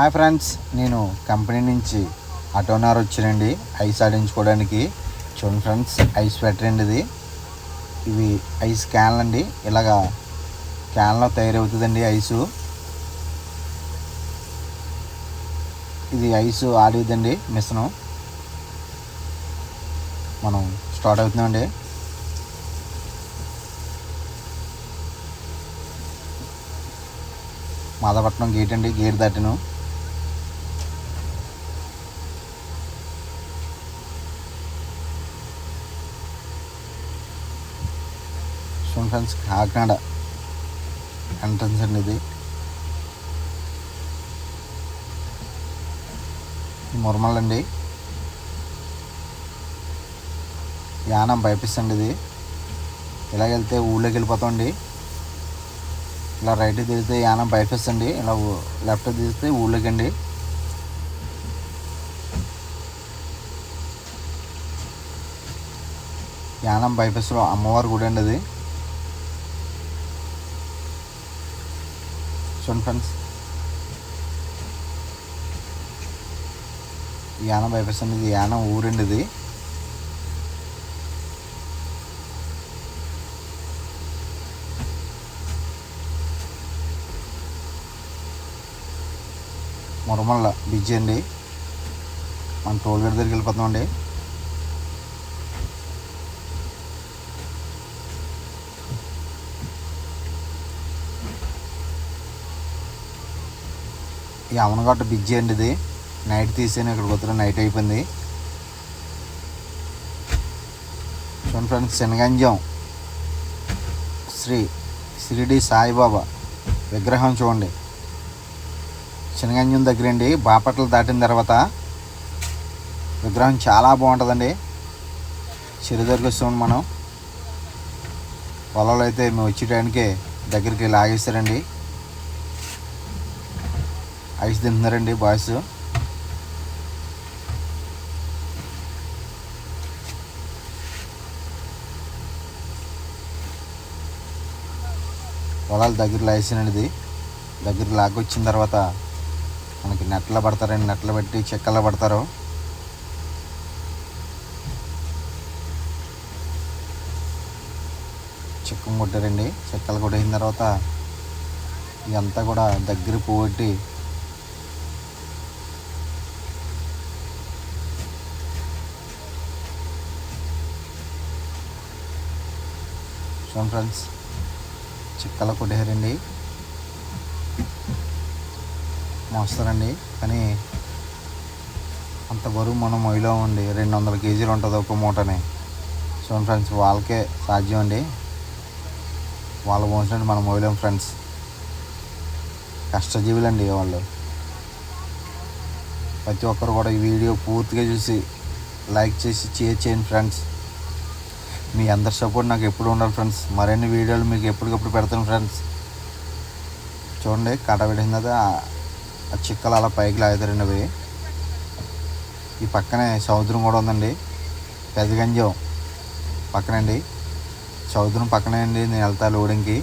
Hi friends నేను company నుంచి అటోనర్ వచ్చానండి. ఐస్ ఆడించుకోవడానికి. చూడండి ఫ్రెండ్స్ ఐస్ స్వెటర్ అండి ఇది ఇవి ఐస్ క్యాన్లు అండి ఇలాగా క్యాన్లో తయారవుతుందండి ఐసు ఇది ఐసు ఆడిద్దండి మిషను. మనం స్టార్ట్ అవుతుందండి మాదపట్నం గేట్ అండి. గేట్ దాటిను. సో ఫ్రెండ్స్ కాకినాడ ఎంట్రన్స్ అండి ఇది. ఇది మురమల్ అండి. యానం బైపిస్ అండి ఇది. ఇలాగెళ్తే ఊళ్ళోకి వెళ్ళిపోతామండి ఇలా రైట్ తిరిగితే యానం బైపాస్ అండి ఇలా లెఫ్ట్ తిరిగితే ఊళ్ళోకి అండి యానం బైపాస్లో అమ్మవారి గుడి అండి అది చూడండి ఫ్రెండ్స్ యానం బైపాస్ అనేది ఇది యానం ఊరండి ఇది మురమల్ల బ్రిడ్జ్ అండి. మనం టోల్ గేట్ దగ్గరికి వెళ్ళిపోతామండి ఈ అమనగట్ట బిజీ అండి ఇది. నైట్ తీసాను ఇక్కడికి వద్దు నైట్ అయిపోయింది. చూడండి ఫ్రెండ్స్ శనగంజం. శ్రీ షిరిడి సాయిబాబా విగ్రహం చూడండి. శనగంజం దగ్గర అండి బాపట్ల దాటిన తర్వాత విగ్రహం చాలా బాగుంటుందండి. చిరు దగ్గరికి మనం. పొలంలో అయితే మేము వచ్చే టైంకి దగ్గరికి లాగేస్తారండి ఐస్ తింటున్నారండి బాయ్స్. పొలాలు దగ్గరలో వేసినది దగ్గర లాగొచ్చిన తర్వాత మనకి నెట్లు పడతారండి. నెట్లు పెట్టి చెక్కలు పడతారు. చెక్కం కొట్టారండి. చెక్కలు కొట్టేసిన తర్వాత ఇదంతా కూడా దగ్గర పోగొట్టి చూడండి ఫ్రెండ్స్ చిక్కల కొట్టేశారండి. మోస్తారండి కానీ అంత బరువు మనం మొయ్యలో ఉండి రెండు వందల కేజీలు ఉంటుంది ఒక మూటని. చూడండి ఫ్రెండ్స్ వాళ్ళకే సాధ్యం అండి వాళ్ళు పోసినట్టు మనం మొయ్యలేం ఫ్రెండ్స్ కష్టజీవులండి వాళ్ళు. ప్రతి ఒక్కరు కూడా ఈ వీడియో పూర్తిగా చూసి లైక్ చేసి షేర్ చేయండి ఫ్రెండ్స్ మీ అందరి సపోర్ట్ నాకు ఎప్పుడు ఉండాలి ఫ్రెండ్స్ మరిన్ని వీడియోలు మీకు ఎప్పటికప్పుడు పెడతాను ఫ్రెండ్స్ చూడండి కట పెట్టిన తర్వాత ఆ- చిక్కలు అలా పైకి లాగుతారండి అవి ఈ పక్కనే సముద్రం కూడా ఉందండి. పెద్దగంజం పక్కనండి. సముద్రం పక్కనే అండి నేను వెళ్తా లోడింగ్కి